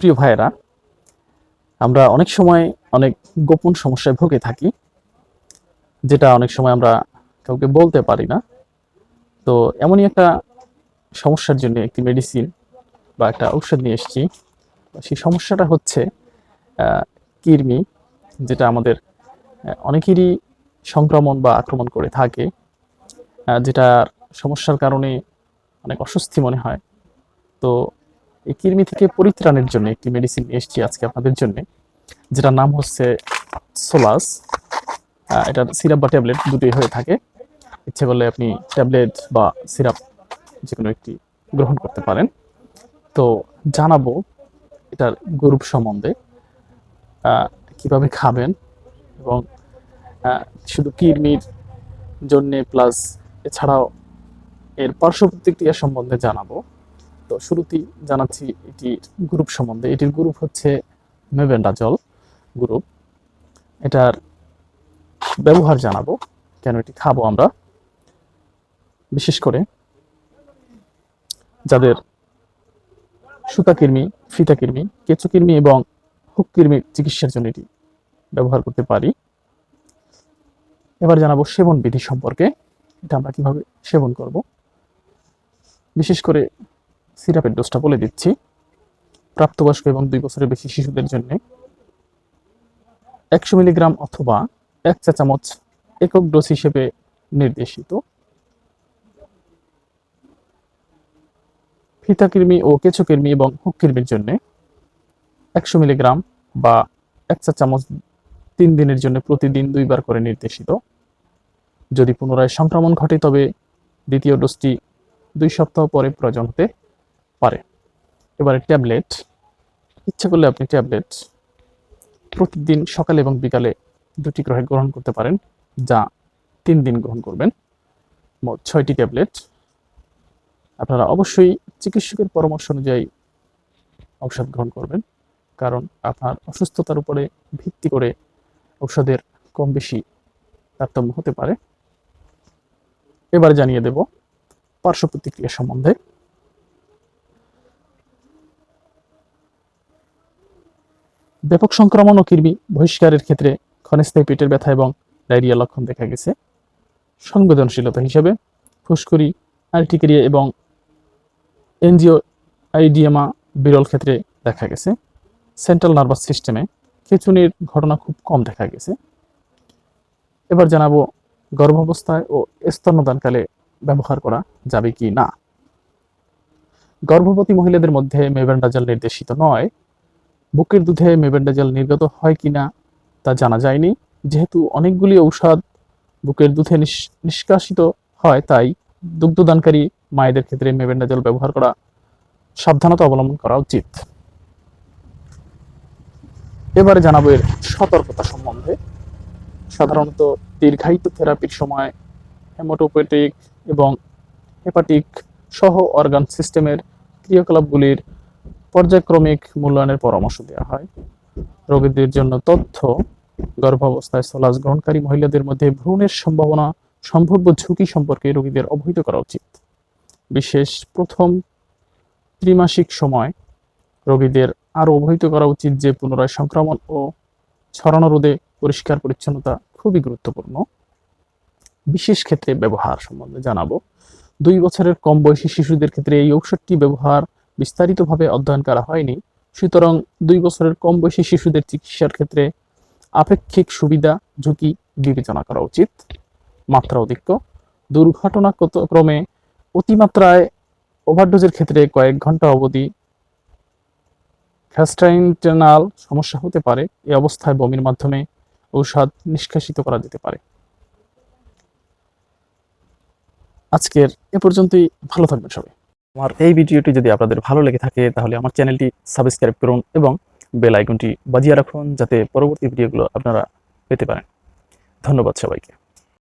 প্রিয় ভাইয়েরা, আমরা অনেক সময় অনেক গোপন সমস্যায় ভুগে থাকি, যেটা অনেক সময় আমরা কাউকে বলতে পারি না। তো এমনই একটা সমস্যার জন্য একটি মেডিসিন বা একটা ঔষধ নিয়ে এসেছি। সেই সমস্যাটা হচ্ছে কৃমি, যেটা আমাদের অনেকেরই সংক্রমণ বা আক্রমণ করে থাকে যেটার সমস্যার কারণে অনেক অস্বস্তি মনে হয়। তো এই কৃমি থেকে পরিত্রাণের জন্য একটি মেডিসিন এসছি আজকে আপনাদের জন্য, যেটার নাম হচ্ছে সোলাস এটার সিরাপ বা ট্যাবলেট দুটোই হয়ে থাকে। ইচ্ছে করলে আপনি ট্যাবলেট বা সিরাপ যে কোনো একটি গ্রহণ করতে পারেন। তো জানাব এটার গ্রুপ সম্বন্ধে কীভাবে খাবেন এবং শুধু কৃমির জন্যে প্লাস এছাড়াও এর পার্শ্ব প্রতিক্রিয়া সম্বন্ধে জানাব। তো শুরুতেই জানাচ্ছি এটির গ্রুপ সম্বন্ধে। এটির গ্রুপ হচ্ছে মেবেন্ডাজল গ্রুপ এটার ব্যবহার জানাব, কেন এটি খাব আমরা। বিশেষ করে যাদের সুতাকৃমি ফিতাকৃমি কেঁচুকৃমি এবং হুককৃমির চিকিৎসার জন্য এটি ব্যবহার করতে পারি। এবার জানাব সেবন বিধি সম্পর্কে। এটা আমরা কীভাবে সেবন করব। বিশেষ করে সিরাপের ডোজটা বলে দিচ্ছি। প্রাপ্তবয়স্ক এবং দুই বছরের বেশি শিশুদের জন্য। একশো মিলিগ্রাম অথবা এক চা চামচ একক ডোজ হিসেবে নির্দেশিত। ফিতাকৃমি ও কেঁচুকৃমি এবং হুককৃমির জন্য একশো মিলিগ্রাম বা এক চা চামচ তিন দিনের জন্য প্রতিদিন দুইবার করে নির্দেশিত। যদি পুনরায় সংক্রমণ ঘটে তবে দ্বিতীয় ডোজটি দুই সপ্তাহ পরে প্রয়োজন হতে পারে। এবারে ট্যাবলেট, ইচ্ছা করলে আপনি ট্যাবলেট প্রতিদিন সকালে এবং বিকালে দুটি গ্রহে গ্রহণ করতে পারেন, যা তিন দিন গ্রহণ করবেন। মোট ছয়টি ট্যাবলেট। আপনারা অবশ্যই চিকিৎসকের পরামর্শ অনুযায়ী ঔষধ গ্রহণ করবেন, কারণ আপনার অসুস্থতার উপরে ভিত্তি করে ঔষধের কম বেশি তারতম্য হতে পারে। এবার জানিয়ে দেব পার্শ্ব প্রতিক্রিয়া সম্বন্ধে। ব্যাপক সংক্রমণ ও কৃমি বহিষ্কারের ক্ষেত্রে ক্ষণস্থায়ী পেটের ব্যথা এবং ডায়রিয়া লক্ষণ দেখা গেছে। সংবেদনশীলতা হিসেবে ফুসকুড়ি, আর্টিকেরিয়া এবং এনজিও আইডিএমা বিরল ক্ষেত্রে দেখা গেছে। সেন্ট্রাল নার্ভাস সিস্টেমে খেচুনির ঘটনা খুব কম দেখা গেছে। এবার জানাব গর্ভাবস্থায় ও স্তন্যদানকালে ব্যবহার করা যাবে কি না। গর্ভবতী মহিলাদের মধ্যে মেবেন্ডাজাল নির্দেশিত নয়। বুকের দুধে মেবেন্ডাজাল নির্গত হয় কিনা তা জানা যায়নি। যেহেতু অনেকগুলি ঔষধ বুকের দুধে নিষ্কাশিত হয়, তাই দুগ্ধদানকারী মায়েদের ক্ষেত্রে মেবেন্ডাজল ব্যবহার করা সাবধানতা অবলম্বন করা উচিত। এবারে জানাব এর সতর্কতা সম্বন্ধে। সাধারণত দীর্ঘায়িত থেরাপির সময় হেমাটোপেটিক এবং হেপাটিক সহ অর্গান সিস্টেমের ক্রিয়াকলাপগুলির পর্যায়ক্রমিক মূল্যায়নের পরামর্শ দেওয়া হয়। রোগীদের জন্য তথ্য, গর্ভাবস্থায় সলাস গ্রহণকারী মহিলাদের মধ্যে ভ্রূণের সম্ভাবনা, সম্ভাব্য ঝুঁকি সম্পর্কে রোগীদের অবহিত করা উচিত। বিশেষ, প্রথম ত্রিমাসিক সময় রোগীদের আরও অবহিত করা উচিত যে পুনরায় সংক্রমণ ও ছড়ানো রোধে পরিষ্কার পরিচ্ছন্নতা খুবই গুরুত্বপূর্ণ। বিশেষ ক্ষেত্রে ব্যবহার সম্বন্ধে জানাব। দুই বছরের কম বয়সী শিশুদের ক্ষেত্রে এই ঔষধটি ব্যবহার বিস্তারিতভাবে অধ্যয়ন করা হয়নি। সুতরাং দুই বছরের কম বয়সী শিশুদের চিকিৎসার ক্ষেত্রে আপেক্ষিক সুবিধা, ঝুঁকি বিবেচনা করা উচিত। মাত্রা অধিক্য দুর্ঘটনা ক্রমে অতিমাত্রায় ওভারডোজের ক্ষেত্রে কয়েক ঘণ্টা অবধি গ্যাস্ট্রাইন্টেনাল সমস্যা হতে পারে। এই অবস্থায় বমির মাধ্যমে ঔষধ নিষ্কাশিত করা যেতে পারে। আজকের এ পর্যন্তই। ভালো থাকবেন সবাই। আমার এই ভিডিওটি যদি আপনাদের ভালো লেগে থাকে, তাহলে আমার চ্যানেলটি সাবস্ক্রাইব করুন এবং বেল আইকনটি বাজিয়ে রাখুন, যাতে পরবর্তী ভিডিওগুলো আপনারা পেতে পারেন। ধন্যবাদ সবাইকে।